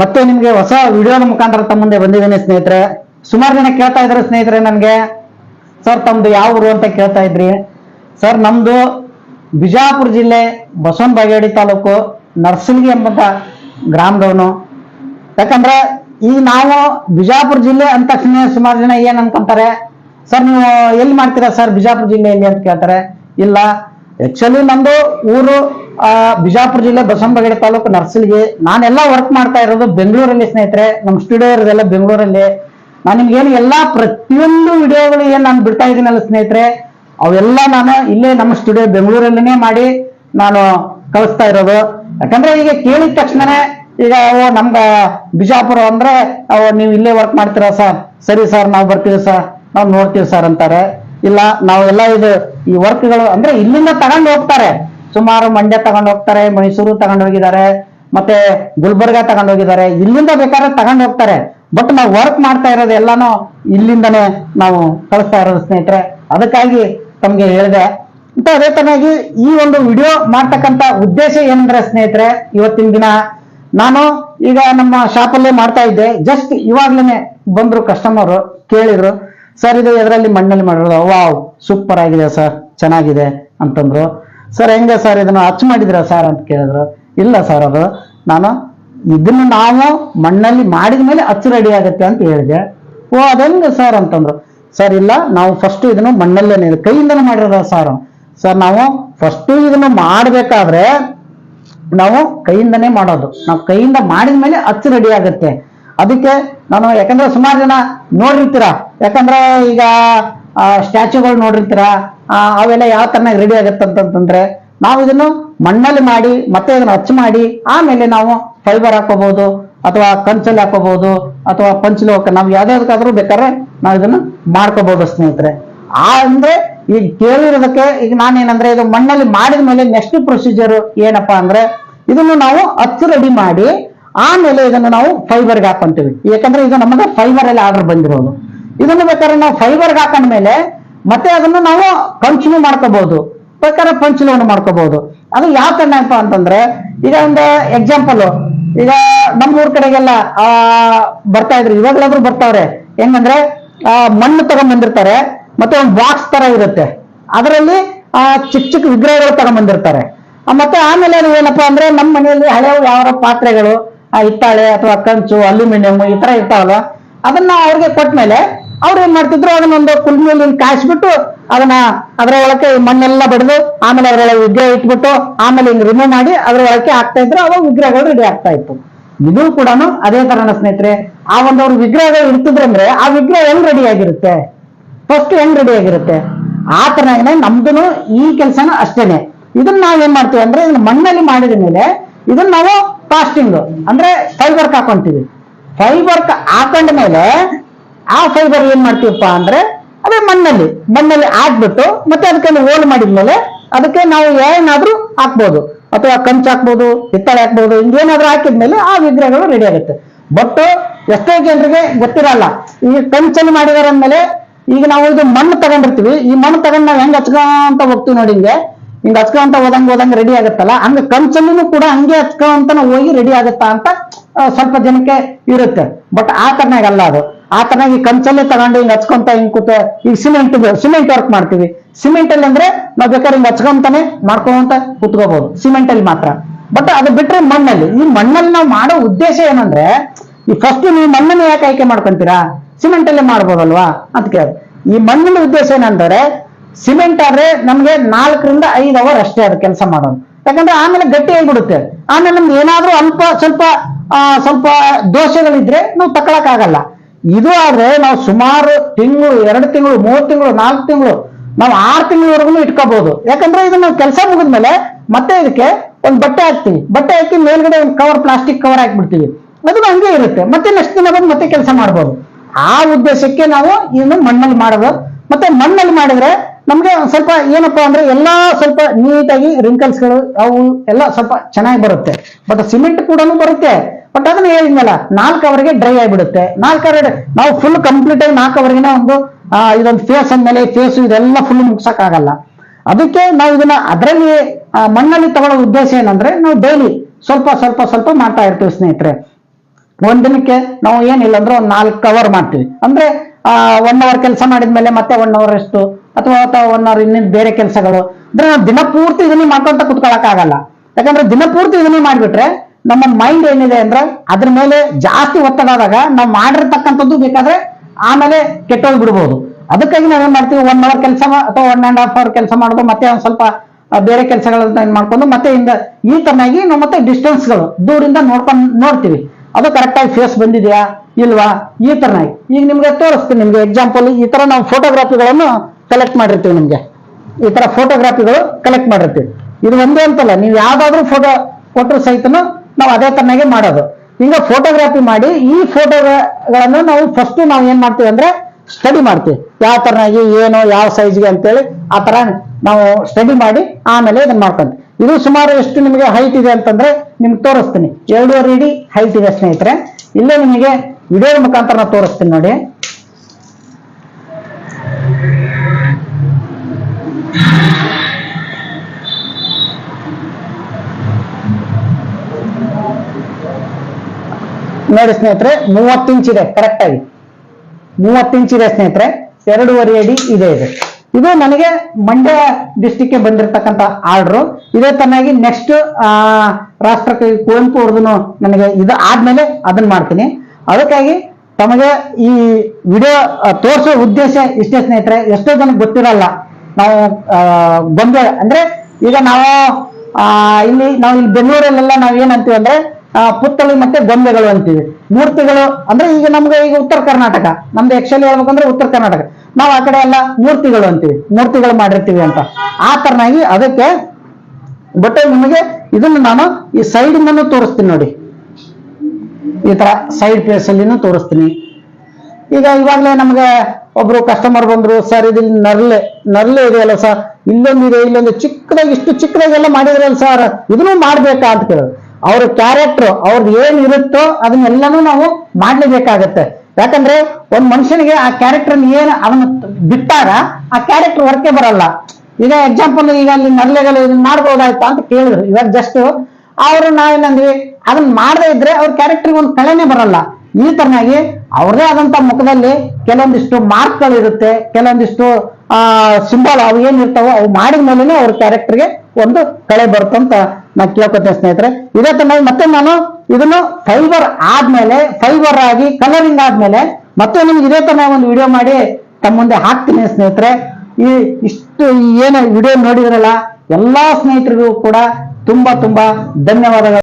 ಮತ್ತೆ ನಿಮ್ಗೆ ಹೊಸ ವಿಡಿಯೋ ಮುಖಾಂತರ ತಮ್ಮ ಮುಂದೆ ಬಂದಿದ್ದೇನೆ ಸ್ನೇಹಿತರೆ. ಸುಮಾರು ಜನ ಕೇಳ್ತಾ ಇದ್ದಾರೆ ಸ್ನೇಹಿತರೆ ನನಗೆ. ಸರ್, ತಮ್ದು ಯಾವ ಊರು ಅಂತ ಕೇಳ್ತಾ ಇದ್ರಿ? ಸರ್, ನಮ್ದು ಬಿಜಾಪುರ ಜಿಲ್ಲೆ ಬಸವನ್ ಬಾಗೇವಾಡಿ ತಾಲೂಕು ನರ್ಸಿಂಗಿ ಎಂಬಂತ ಗ್ರಾಮದವನು. ಯಾಕಂದ್ರೆ ಈ ನಾವು ಬಿಜಾಪುರ ಜಿಲ್ಲೆ ಅಂದ ತಕ್ಷಣ ಸುಮಾರು ಜನ ಏನ್ ಅನ್ಕೊಂತಾರೆ? ಸರ್, ನೀವು ಎಲ್ಲಿ ಮಾಡ್ತೀರಾ ಸರ್ ಬಿಜಾಪುರ ಜಿಲ್ಲೆಯಲ್ಲಿ ಅಂತ ಕೇಳ್ತಾರೆ? ಇಲ್ಲ. ಆಕ್ಚುಲಿ ನಮ್ದು ಊರು ಬಿಜಾಪುರ ಜಿಲ್ಲೆ ಬಸವನಬಾಗೇಡಿ ತಾಲೂಕು ನರ್ಸಲ್ಗೆ. ನಾನೆಲ್ಲ ವರ್ಕ್ ಮಾಡ್ತಾ ಇರೋದು ಬೆಂಗಳೂರಲ್ಲಿ ಸ್ನೇಹಿತರೆ. ನಮ್ಮ ಸ್ಟುಡಿಯೋ ಇರೋದೆಲ್ಲ ಬೆಂಗಳೂರಲ್ಲಿ. ನಾನು ನಿಮ್ಗೆ ಏನು ಎಲ್ಲಾ ಪ್ರತಿಯೊಂದು ವಿಡಿಯೋಗಳು ಏನ್ ನಾನು ಬಿಡ್ತಾ ಇದ್ದೀನಲ್ಲ ಸ್ನೇಹಿತರೆ, ಅವೆಲ್ಲ ನಾನು ಇಲ್ಲೇ ನಮ್ಮ ಸ್ಟುಡಿಯೋ ಬೆಂಗಳೂರಲ್ಲಿನೇ ಮಾಡಿ ನಾನು ಕಳಿಸ್ತಾ ಇರೋದು. ಯಾಕಂದ್ರೆ ಈಗ ಕೇಳಿದ ತಕ್ಷಣನೇ ಈಗ ನಮ್ಗ ಬಿಜಾಪುರ ಅಂದ್ರೆ ನೀವು ಇಲ್ಲೇ ವರ್ಕ್ ಮಾಡ್ತೀರಾ ಸರ್? ಸರಿ ಸರ್, ನಾವು ಬರ್ತೀವಿ ಸರ್. ನಾವು ನೋಡ್ತೀವಿ ಸರ್ ಅಂತಾರೆ. ಇಲ್ಲ, ನಾವೆಲ್ಲ ಇದು ಈ ವರ್ಕ್ಗಳು ಅಂದ್ರೆ ಇಲ್ಲಿಂದ ತಗೊಂಡು ಹೋಗ್ತಾರೆ. ಸುಮಾರು ಮಂಡ್ಯ ತಗೊಂಡು ಹೋಗ್ತಾರೆ, ಮೈಸೂರು ತಗೊಂಡು ಹೋಗಿದ್ದಾರೆ, ಮತ್ತೆ ಗುಲ್ಬರ್ಗ ತಗೊಂಡು ಹೋಗಿದ್ದಾರೆ. ಇಲ್ಲಿಂದ ಬೇಕಾದ್ರೆ ತಗೊಂಡು ಹೋಗ್ತಾರೆ. ಬಟ್ ನಾವು ವರ್ಕ್ ಮಾಡ್ತಾ ಇರೋದು ಎಲ್ಲಾನು ಇಲ್ಲಿಂದನೇ ನಾವು ಕಳಿಸ್ತಾ ಇರೋದು ಸ್ನೇಹಿತರೆ. ಅದಕ್ಕಾಗಿ ತಮ್ಗೆ ಹೇಳಿದೆ. ಮತ್ತೆ ಅದೇ ತರನಾಗಿ ಈ ಒಂದು ವಿಡಿಯೋ ಮಾಡ್ತಕ್ಕಂತ ಉದ್ದೇಶ ಏನಂದ್ರೆ ಸ್ನೇಹಿತರೆ, ಇವತ್ತಿನ ದಿನ ನಾನು ಈಗ ನಮ್ಮ ಶಾಪಲ್ಲೇ ಮಾಡ್ತಾ ಇದ್ದೆ. ಜಸ್ಟ್ ಇವಾಗ್ಲೇನೆ ಬಂದ್ರು ಕಸ್ಟಮರ್ ಕೇಳಿದ್ರು, ಸರ್, ಇದು ಎದರಲ್ಲಿ ಮಣ್ಣಲ್ಲಿ ಮಾಡಿರೋದು. ವಾವ್ ಸೂಪರ್ ಆಗಿದೆ ಸರ್, ಚೆನ್ನಾಗಿದೆ, ಅಂತಂದ್ರು. ಸರ್, ಹೆಂಗೆ ಸರ್ ಇದನ್ನ ಅಚ್ಚು ಮಾಡಿದ್ರ ಸರ್? ಅಂತ ಕೇಳಿದ್ರು. ಇಲ್ಲ ಸರ್, ಅದು ನಾನು ಇದನ್ನ ನಾವು ಮಣ್ಣಲ್ಲಿ ಮಾಡಿದ ಮೇಲೆ ಅಚ್ಚು ರೆಡಿ ಆಗುತ್ತೆ ಅಂತ ಹೇಳಿದೆ. ಓ, ಅದಂಗ ಸರ್? ಅಂತಂದ್ರು. ಸರ್, ಇಲ್ಲ, ನಾವು ಫಸ್ಟ್ ಇದನ್ನು ಮಣ್ಣಲ್ಲೇ ಕೈಯಿಂದನೇ ಮಾಡಿರೋ ಸರ್? ಸರ್, ನಾವು ಫಸ್ಟ್ ಇದನ್ನು ಮಾಡಬೇಕಾದ್ರೆ ನಾವು ಕೈಯಿಂದನೇ ಮಾಡೋದು. ನಾವು ಕೈಯಿಂದ ಮಾಡಿದ ಮೇಲೆ ಅಚ್ಚು ರೆಡಿ ಆಗುತ್ತೆ. ಅದಕ್ಕೆ ನಾನು ಯಾಕಂದ್ರೆ ಸುಮಾರು ಜನ ನೋಡಿರ್ತೀರ? ಯಾಕಂದ್ರೆ ಈಗ ಸ್ಟ್ಯಾಚ್ಯೂಗಳು ನೋಡಿರ್ತೀರ? ಆ, ಅವೆಲ್ಲ ಯಾವ ತರನಾಗಿ ರೆಡಿ ಆಗುತ್ತೆ ಅಂತಂತಂದ್ರೆ ನಾವು ಇದನ್ನು ಮಣ್ಣಲ್ಲಿ ಮಾಡಿ ಮತ್ತೆ ಇದನ್ನ ಅಚ್ಚು ಮಾಡಿ ಆಮೇಲೆ ನಾವು ಫೈಬರ್ ಹಾಕೋಬಹುದು ಅಥವಾ ಕಂಚಲ್ಲಿ ಹಾಕೋಬಹುದು ಅಥವಾ ಪಂಚಲು ಹಾಕ ನಾವು ಯಾವ್ದಾದ್ರೂ ಬೇಕಾದ್ರೆ ನಾವು ಇದನ್ನು ಮಾಡ್ಕೋಬಹುದು ಸ್ನೇಹಿತರೆ. ಆ ಅಂದ್ರೆ ಈಗ ಕೇಳಿರೋದಕ್ಕೆ ಈಗ ನಾನೇನಂದ್ರೆ ಇದು ಮಣ್ಣಲ್ಲಿ ಮಾಡಿದ ಮೇಲೆ ನೆಕ್ಸ್ಟ್ ಪ್ರೊಸೀಜರ್ ಏನಪ್ಪಾ ಅಂದ್ರೆ ಇದನ್ನು ನಾವು ಅಚ್ಚು ರೆಡಿ ಮಾಡಿ ಆಮೇಲೆ ಇದನ್ನು ನಾವು ಫೈಬರ್ಗೆ ಹಾಕೊಂತೀವಿ. ಯಾಕಂದ್ರೆ ಇದು ನಮಗೆ ಫೈಬರ್ ಅಲ್ಲಿ ಆರ್ಡರ್ ಬಂದಿರೋದು. ಇದನ್ನು ಬೇಕಾದ್ರೆ ನಾವು ಫೈಬರ್ಗೆ ಹಾಕೊಂಡ್ಮೇಲೆ ಮತ್ತೆ ಅದನ್ನು ನಾವು ಪಂಚನು ಮಾಡ್ಕೋಬಹುದು. ಬೇಕಾದ್ರೆ ಪಂಚಲವನ್ನು ಮಾಡ್ಕೋಬಹುದು. ಅದು ಯಾವ ತನಕ ಅಂತಂದ್ರೆ, ಈಗ ಒಂದು ಎಕ್ಸಾಂಪಲ್ ಈಗ ನಮ್ಮೂರ್ ಕಡೆಗೆಲ್ಲ, ಆ, ಬರ್ತಾ ಇದ್ರು. ಇವಾಗ್ಲಾದ್ರೂ ಬರ್ತಾವ್ರೆ. ಹೆಂಗಂದ್ರೆ, ಆ, ಮಣ್ಣು ತಗೊಂಡ್ಬಂದಿರ್ತಾರೆ ಮತ್ತೆ ಒಂದು ಬಾಕ್ಸ್ ತರ ಇರುತ್ತೆ. ಅದರಲ್ಲಿ, ಆ, ಚಿಕ್ಕ ಚಿಕ್ಕ ವಿಗ್ರಹಗಳು ತಗೊಂಡ್ಬಂದಿರ್ತಾರೆ ಮತ್ತೆ ಆಮೇಲೆ ಏನಪ್ಪಾ ಅಂದ್ರೆ, ನಮ್ಮ ಮನೆಯಲ್ಲಿ ಹಳೆಯ ಯಾವ ಪಾತ್ರೆಗಳು, ಆ, ಹಿತ್ತಾಳೆ ಅಥವಾ ಕಂಚು, ಅಲ್ಯೂಮಿನಿಯಂ ಈ ತರ ಇರ್ತಾವಲ್ಲ, ಅದನ್ನ ಅವ್ರಿಗೆ ಕೊಟ್ಮೇಲೆ ಅವ್ರು ಏನ್ ಮಾಡ್ತಿದ್ರು? ಅದನ್ನೊಂದು ಕುಲ್ಮಿಯಲ್ಲಿ ಕಾಯಿಸ್ಬಿಟ್ಟು ಅದನ್ನ ಅದರ ಒಳಕ್ಕೆ ಮಣ್ಣೆಲ್ಲ ಬಡಿದು, ಆಮೇಲೆ ಅದರೊಳಗೆ ವಿಗ್ರಹ ಇಟ್ಬಿಟ್ಟು, ಆಮೇಲೆ ಹಿಂಗ್ ರಿಮೂವ್ ಮಾಡಿ ಅದ್ರ ಒಳಕ್ಕೆ ಹಾಕ್ತಾ ಇದ್ರು. ಅವಾಗ ವಿಗ್ರಹಗಳು ರೆಡಿ ಆಗ್ತಾ ಇತ್ತು. ಇದು ಕೂಡ ಅದೇ ತರನ ಸ್ನೇಹಿತರೆ, ಆ ಒಂದು ಅವ್ರ ವಿಗ್ರಹಗಳು ಇರ್ತಿದ್ರಂದ್ರೆ ಆ ವಿಗ್ರಹ ಹೆಂಗ್ ರೆಡಿ ಆಗಿರುತ್ತೆ? ಫಸ್ಟ್ ಹೆಂಗ್ ರೆಡಿ ಆಗಿರುತ್ತೆ? ಆ ತರನೇ ನಮ್ದು ಈ ಕೆಲಸನ ಅಷ್ಟೇನೆ. ಇದನ್ನ ನಾವ್ ಏನ್ ಮಾಡ್ತೀವಿ ಅಂದ್ರೆ, ಇದನ್ನ ಮಣ್ಣಲ್ಲಿ ಮಾಡಿದ ಮೇಲೆ ಇದನ್ನ ನಾವು ಕಾಸ್ಟಿಂಗ್ ಅಂದ್ರೆ ಫೈಬರ್ ಹಾಕೊಂತೀವಿ. ಫೈಬರ್ ಹಾಕೊಂಡ ಮೇಲೆ ಆ ಫೈಬರ್ ಏನ್ ಮಾಡ್ತೀವಪ್ಪ ಅಂದ್ರೆ ಅದೇ ಮಣ್ಣಲ್ಲಿ ಮಣ್ಣಲ್ಲಿ ಹಾಕ್ಬಿಟ್ಟು ಮತ್ತೆ ಅದಕ್ಕೆ ಹೋಲ್ ಮಾಡಿದ್ಮೇಲೆ ಅದಕ್ಕೆ ನಾವು ಏನಾದ್ರೂ ಹಾಕ್ಬೋದು. ಅಥವಾ ಕಂಚು ಹಾಕ್ಬೋದು, ಹಿತ್ತಾಳೆ ಹಾಕ್ಬೋದು, ಹಿಂಗೇನಾದ್ರೂ ಹಾಕಿದ್ಮೇಲೆ ಆ ವಿಗ್ರಹಗಳು ರೆಡಿ ಆಗುತ್ತೆ. ಬಟ್ ಎಷ್ಟೇ ಜನರಿಗೆ ಗೊತ್ತಿರಲ್ಲ. ಈಗ ಕಂಚಲ್ಲಿ ಮಾಡಿದಾರೆ ಅಂದ್ಮೇಲೆ ಈಗ ನಾವು ಇದು ಮಣ್ಣು ತಗೊಂಡಿರ್ತೀವಿ. ಈ ಮಣ್ಣು ತಗೊಂಡ್ ನಾವು ಹೆಂಗ್ ಹಚ್ಕೊಂತ ಹೋಗ್ತೀವಿ ನೋಡಿ ಹಿಂಗೆ. ಹಿಂಗ್ ಹಚ್ಕೊಂತ ಹೋದಂಗ್ ಹೋದಂಗ್ ರೆಡಿ ಆಗುತ್ತಲ್ಲ. ಹಂಗ ಕಂಚಲ್ಲೂ ಕೂಡ ಹಂಗೆ ಹಚ್ಕೊಂತ ಹೋಗಿ ರೆಡಿ ಆಗುತ್ತಾ ಅಂತ ಸ್ವಲ್ಪ ಜನಕ್ಕೆ ಇರುತ್ತೆ. ಬಟ್ ಆ ಕಾರಣ ಅಲ್ಲ ಅದು. ಆ ತರನಾಗಿ ಈ ಕಂಚಲ್ಲೇ ತಗೊಂಡು ಹಿಂಗ್ ಹಚ್ಕೊಂತ ಹಿಂಗ್ ಕೂತ ಈಗ ಸಿಮೆಂಟ್ ಸಿಮೆಂಟ್ ವರ್ಕ್ ಮಾಡ್ತೀವಿ. ಸಿಮೆಂಟ್ ಅಲ್ಲಿ ಅಂದ್ರೆ ನಾವ್ ಬೇಕಾದ್ರೆ ಹಿಂಗ್ ಹಚ್ಕೊಂತಾನೆ ಮಾಡ್ಕೊಂತ ಕುತ್ಕೋಬಹುದು ಸಿಮೆಂಟ್ ಅಲ್ಲಿ ಮಾತ್ರ. ಬಟ್ ಅದು ಬಿಟ್ರೆ ಮಣ್ಣಲ್ಲಿ. ಈ ಮಣ್ಣಲ್ಲಿ ನಾವು ಮಾಡೋ ಉದ್ದೇಶ ಏನಂದ್ರೆ, ಈ ಫಸ್ಟ್ ನೀವು ಮಣ್ಣನ್ನು ಯಾಕೆ ಆಯ್ಕೆ ಮಾಡ್ಕೊಂತೀರಾ? ಸಿಮೆಂಟ್ ಅಲ್ಲೇ ಮಾಡ್ಬೋದಲ್ವಾ? ಅಂತ ಕೇಳಿ ಈ ಮಣ್ಣಿನ ಉದ್ದೇಶ ಏನಂದ್ರೆ ಸಿಮೆಂಟ್ ಆದ್ರೆ ನಮ್ಗೆ ನಾಲ್ಕರಿಂದ ಐದು ಅವರ್ ಅಷ್ಟೇ ಅದು ಕೆಲಸ ಮಾಡೋದು. ಯಾಕಂದ್ರೆ ಆಮೇಲೆ ಗಟ್ಟಿ ಆಗಿಬಿಡುತ್ತೆ. ಆಮೇಲೆ ನಮ್ಗೆ ಏನಾದ್ರೂ ಅಲ್ಪ ಸ್ವಲ್ಪ ಸ್ವಲ್ಪ ದೋಷಗಳಿದ್ರೆ ನಾವು ತಕೊಳಕ್ ಆಗಲ್ಲ ಇದು ಆದ್ರೆ ನಾವು ಸುಮಾರು ತಿಂಗಳು, ಎರಡು ತಿಂಗಳು, ಮೂರು ತಿಂಗಳು, ನಾಲ್ಕು ತಿಂಗಳು, ನಾವು ಆರು ತಿಂಗಳವರೆಗೂ ಇಟ್ಕೋಬಹುದು ಯಾಕಂದ್ರೆ ಇದು ನಾವು ಕೆಲಸ ಮುಗಿದ್ಮೇಲೆ ಮತ್ತೆ ಇದಕ್ಕೆ ಒಂದು ಬಟ್ಟೆ ಹಾಕ್ತೀವಿ. ಬಟ್ಟೆ ಹಾಕಿ ಮೇಲ್ಗಡೆ ಒಂದು ಕವರ್ ಪ್ಲಾಸ್ಟಿಕ್ ಕವರ್ ಹಾಕ್ಬಿಡ್ತೀವಿ. ಅದು ಹಂಗೆ ಇರುತ್ತೆ. ಮತ್ತೆ ನೆಕ್ಸ್ಟ್ ದಿನ ಬಂದು ಮತ್ತೆ ಕೆಲಸ ಮಾಡ್ಬೋದು. ಆ ಉದ್ದೇಶಕ್ಕೆ ನಾವು ಇದನ್ನು ಮಣ್ಣಲ್ಲಿ ಮಾಡೋದು. ಮತ್ತೆ ಮಣ್ಣಲ್ಲಿ ಮಾಡಿದ್ರೆ ನಮ್ಗೆ ಸ್ವಲ್ಪ ಏನಪ್ಪಾ ಅಂದ್ರೆ ಎಲ್ಲಾ ಸ್ವಲ್ಪ ನೀಟಾಗಿ ರಿಂಕಲ್ಸ್ಗಳು ಅವು ಎಲ್ಲ ಸ್ವಲ್ಪ ಚೆನ್ನಾಗಿ ಬರುತ್ತೆ. ಬಟ್ ಸಿಮೆಂಟ್ ಕೂಡ ಬರುತ್ತೆ. ಬಟ್ ಅದನ್ನ ಹೇಳಿದ್ಮೇಲೆ ನಾಲ್ಕು ಅವರಿಗೆ ಡ್ರೈ ಆಗಿಬಿಡುತ್ತೆ. ನಾಲ್ಕು ಅವರ್ ನಾವು ಫುಲ್ ಕಂಪ್ಲೀಟ್ ಆಗಿ ನಾಲ್ಕು ಅವರಿಗಿನ ಒಂದು ಆ, ಇದೊಂದು ಫೇಸ್ ಅಂದಮೇಲೆ ಫೇಸ್ ಇದೆಲ್ಲ ಫುಲ್ ಮುಗ್ಸಕ್ ಆಗಲ್ಲ ಅದಕ್ಕೆ ನಾವು ಇದನ್ನ ಅದರಲ್ಲಿ ಮಣ್ಣಲ್ಲಿ ತಗೊಳ್ಳೋ ಉದ್ದೇಶ ಏನಂದ್ರೆ ನಾವು ಡೈಲಿ ಸ್ವಲ್ಪ ಸ್ವಲ್ಪ ಸ್ವಲ್ಪ ಮಾಡ್ತಾ ಇರ್ತೀವಿ ಸ್ನೇಹಿತರೆ. ಒಂದ್ ದಿನಕ್ಕೆ ನಾವು ಏನಿಲ್ಲ ಅಂದ್ರೆ ಒಂದ್ ನಾಲ್ಕು ಅವರ್ ಮಾಡ್ತೀವಿ. ಅಂದ್ರೆ ಒನ್ ಅವರ್ ಕೆಲಸ ಮಾಡಿದ್ಮೇಲೆ ಮತ್ತೆ ಒನ್ ಅವರ್ ಎಷ್ಟು ಅಥವಾ ಒನ್ ಅವರ್ ಇನ್ನಿನ್ ಬೇರೆ ಕೆಲಸಗಳು. ಅಂದ್ರೆ ನಾವು ದಿನ ಪೂರ್ತಿ ಇದನ್ನೇ ಮಾಡ್ಕೊಂತ ಕುತ್ಕೊಳಕ್ ಆಗಲ್ಲ ಯಾಕಂದ್ರೆ ದಿನ ಪೂರ್ತಿ ಇದನ್ನೇ ಮಾಡ್ಬಿಟ್ರೆ ನಮ್ಮ ಮೈಂಡ್ ಏನಿದೆ ಅಂದ್ರೆ ಅದ್ರ ಮೇಲೆ ಜಾಸ್ತಿ ಒತ್ತಡ ಆದಾಗ ನಾವು ಮಾಡಿರ್ತಕ್ಕಂಥದ್ದು ಬೇಕಾದ್ರೆ ಆಮೇಲೆ ಕೆಟ್ಟೋಗಿ ಬಿಡ್ಬೋದು. ಅದಕ್ಕಾಗಿ ನಾವೇನ್ ಮಾಡ್ತೀವಿ? ಒನ್ ಅವರ್ ಕೆಲಸ ಅಥವಾ ಒನ್ ಆ್ಯಂಡ್ ಹಾಫ್ ಅವರ್ ಕೆಲಸ ಮಾಡೋದು, ಮತ್ತೆ ಒಂದು ಸ್ವಲ್ಪ ಬೇರೆ ಕೆಲಸಗಳನ್ನ ಏನ್ ಮಾಡ್ಕೊಂಡು, ಮತ್ತೆ ಇಂದ ಈ ತರನಾಗಿ ನಾವು ಮತ್ತೆ ಡಿಸ್ಟೆನ್ಸ್ಗಳು ದೂರಿಂದ ನೋಡ್ಕೊಂಡು ನೋಡ್ತೀವಿ. ಅದು ಕರೆಕ್ಟಾಗಿ ಫೇಸ್ ಬಂದಿದೆಯಾ? ಇಲ್ವಾ? ಈ ತರನಾಗಿ ಈಗ ನಿಮ್ಗೆ ತೋರಿಸ್ತೀನಿ, ನಿಮ್ಗೆ ಎಕ್ಸಾಂಪಲ್ ಈ ತರ ನಾವು ಫೋಟೋಗ್ರಾಫಿಗಳನ್ನು ಕಲೆಕ್ಟ್ ಮಾಡಿರ್ತೀವಿ ನಿಮ್ಗೆ. ಈ ತರ ಫೋಟೋಗ್ರಾಫಿಗಳು ಕಲೆಕ್ಟ್ ಮಾಡಿರ್ತೀವಿ. ಇದು ಒಂದೇ ಅಂತಲ್ಲ, ನೀವು ಯಾವ್ದಾದ್ರು ಫೋಟೋ ಕೊಟ್ಟರು ಸಹಿತನು ನಾವು ಅದೇ ತರನಾಗೆ ಮಾಡೋದು. ಈಗ ಫೋಟೋಗ್ರಾಫಿ ಮಾಡಿ ಈ ಫೋಟೋಗಳನ್ನು ನಾವು ಫಸ್ಟ್ ನಾವು ಏನ್ ಮಾಡ್ತೀವಿ ಅಂದ್ರೆ ಸ್ಟಡಿ ಮಾಡ್ತೀವಿ. ಯಾವ ತರನಾಗಿ, ಏನು, ಯಾವ ಸೈಜ್ಗೆ ಅಂತೇಳಿ ಆ ತರ ನಾವು ಸ್ಟಡಿ ಮಾಡಿ ಆಮೇಲೆ ಇದನ್ನ ಮಾಡ್ಕೊಂತೀವಿ. ಇದು ಸುಮಾರು ಎಷ್ಟು ನಿಮಗೆ ಹೈಟ್ ಇದೆ ಅಂತಂದ್ರೆ ನಿಮ್ಗೆ ತೋರಿಸ್ತೀನಿ. ಎರಡೂವರೆ ಇಡಿ ಹೈಟ್ ಇದೆ ಸ್ನೇಹಿತರೆ. ಇಲ್ಲೇ ನಿಮಗೆ ವಿಡಿಯೋ ಮುಖಾಂತರ ತೋರಿಸ್ತೀನಿ ನೋಡಿ. ನೋಡಿ ಸ್ನೇಹಿತರೆ ಮೂವತ್ತು ಇಂಚ್ ಇದೆ ಕರೆಕ್ಟ್ ಆಗಿ. ಮೂವತ್ತು ಇಂಚ್ ಇದೆ ಸ್ನೇಹಿತರೆ ಎರಡೂವರೆ ಅಡಿ ಇದೆ ಇದೆ. ಇದು ನನಗೆ ಮಂಡ್ಯ ಡಿಸ್ಟಿಕ್ಗೆ ಬಂದಿರತಕ್ಕಂತ ಆರ್ಡ್ರು ಇದೇ ತನ್ನಾಗಿ ನೆಕ್ಸ್ಟ್ ರಾಷ್ಟ್ರಕವಿ ಕುವೆಂಪು ಅವ್ರದ್ದು ನನಗೆ ಇದು ಆದ್ಮೇಲೆ ಅದನ್ನ ಮಾಡ್ತೀನಿ. ಅದಕ್ಕಾಗಿ ತಮಗೆ ಈ ವಿಡಿಯೋ ತೋರಿಸೋ ಉದ್ದೇಶ ಇಷ್ಟೇ ಸ್ನೇಹಿತರೆ. ಎಷ್ಟೋ ಜನಕ್ಕೆ ಗೊತ್ತಿರಲ್ಲ. ನಾವು ಆ, ಗೊಂಬೆ ಅಂದ್ರೆ ಈಗ ನಾವು ಆ, ಇಲ್ಲಿ ನಾವು ಇಲ್ಲಿ ಬೆಂಗಳೂರಲ್ಲೆಲ್ಲ ನಾವ್ ಏನಂತೀವಿ ಅಂದ್ರೆ ಆ, ಪುತ್ತಳಿ ಮತ್ತೆ ಗೊಂಬೆಗಳು ಅಂತೀವಿ. ಮೂರ್ತಿಗಳು ಅಂದ್ರೆ ಈಗ ನಮ್ಗೆ ಈಗ ಉತ್ತರ ಕರ್ನಾಟಕ. ನಮ್ದು ಆಕ್ಚುಲಿ ಹೇಳ್ಬೇಕಂದ್ರೆ ಉತ್ತರ ಕರ್ನಾಟಕ. ನಾವು ಆ ಕಡೆ ಎಲ್ಲ ಮೂರ್ತಿಗಳು ಅಂತೀವಿ. ಮೂರ್ತಿಗಳು ಮಾಡಿರ್ತೀವಿ ಅಂತ. ಆ ತರನಾಗಿ ಅದಕ್ಕೆ ಬಟ್ ನಿಮಗೆ ಇದನ್ನು ನಾನು ಈ ಸೈಡಿಂದನೂ ತೋರಿಸ್ತೀನಿ ನೋಡಿ. ಈ ತರ ಸೈಡ್ ಪ್ಲೇಸ್ ಅಲ್ಲಿನೂ ತೋರಿಸ್ತೀನಿ. ಈಗ ಇವಾಗಲೇ ನಮಗೆ ಒಬ್ರು ಕಸ್ಟಮರ್ ಬಂದ್ರು ಸರ್ ಇದು ನರ್ಲೆ ನರ್ಲೆ ಇದೆಯಲ್ಲ ಸರ್? ಇಲ್ಲೊಂದಿದೆ, ಇಲ್ಲೊಂದು ಚಿಕ್ಕದಾಗಿ, ಇಷ್ಟು ಚಿಕ್ಕದಾಗೆಲ್ಲ ಮಾಡಿದ್ರಲ್ಲ ಸರ್ ಇದನ್ನು ಮಾಡ್ಬೇಕಾ ಅಂತ ಕೇಳಿದ್ರು. ಅವ್ರ ಕ್ಯಾರೆಕ್ಟರ್ ಅವ್ರದ್ದು ಏನ್ ಇರುತ್ತೋ ಅದನ್ನೆಲ್ಲನೂ ನಾವು ಮಾಡ್ಲೇಬೇಕಾಗತ್ತೆ. ಯಾಕಂದ್ರೆ ಒಂದ್ ಮನುಷ್ಯನಿಗೆ ಆ ಕ್ಯಾರೆಕ್ಟರ್ ಏನ್ ಅವನ ಬಿಟ್ಟಾಗ ಆ ಕ್ಯಾರೆಕ್ಟರ್ ಹೊರಕೆ ಬರಲ್ಲ. ಈಗ ಎಕ್ಸಾಂಪಲ್ ಈಗ ಅಲ್ಲಿ ನರ್ಲೆಗಳು ಇದನ್ನ ಮಾಡ್ಬೋದಾಯ್ತಾ ಅಂತ ಕೇಳಿದ್ರು. ಇವಾಗ ಜಸ್ಟ್ ಅವರು ನಾವೇನಂದ್ವಿ ಅದನ್ನ ಮಾಡದೇ ಇದ್ರೆ ಅವ್ರ ಕ್ಯಾರೆಕ್ಟರ್ಗೆ ಒಂದು ಕಳೆನೆ ಬರಲ್ಲ. ಈ ತರನಾಗಿ ಅವ್ರದೇ ಆದಂತ ಮುಖದಲ್ಲಿ ಕೆಲವೊಂದಿಷ್ಟು ಮಾರ್ಕ್ಗಳು ಇರುತ್ತೆ ಕೆಲವೊಂದಿಷ್ಟು ಆ ಸಿಂಬಲ್ ಅವು ಏನಿರ್ತಾವೋ ಅವು ಮಾಡಿದ ಮೇಲೆನೆ ಅವ್ರ ಕ್ಯಾರೆಕ್ಟರ್ಗೆ ಒಂದು ಕಳೆ ಬರುತ್ತಂತ ನಾ ಕೇಳ್ಕೊತೇನೆ ಸ್ನೇಹಿತರೆ. ಇದೇ ತನ್ನ ಮತ್ತೆ ನಾನು ಇದನ್ನು ಫೈಬರ್ ಆದ್ಮೇಲೆ ಫೈಬರ್ ಆಗಿ ಕಲರಿಂಗ್ ಆದ್ಮೇಲೆ ಮತ್ತೆ ನಿಮ್ಗೆ ಇದೇ ತನ ಒಂದು ವಿಡಿಯೋ ಮಾಡಿ ತಮ್ಮ ಮುಂದೆ ಹಾಕ್ತೀನಿ ಸ್ನೇಹಿತರೆ. ಈ ಇಷ್ಟು ಏನು ವಿಡಿಯೋ ನೋಡಿದ್ರಲ್ಲ, ಎಲ್ಲಾ ಸ್ನೇಹಿತರಿಗೂ ಕೂಡ ತುಂಬಾ ತುಂಬಾ ಧನ್ಯವಾದಗಳು.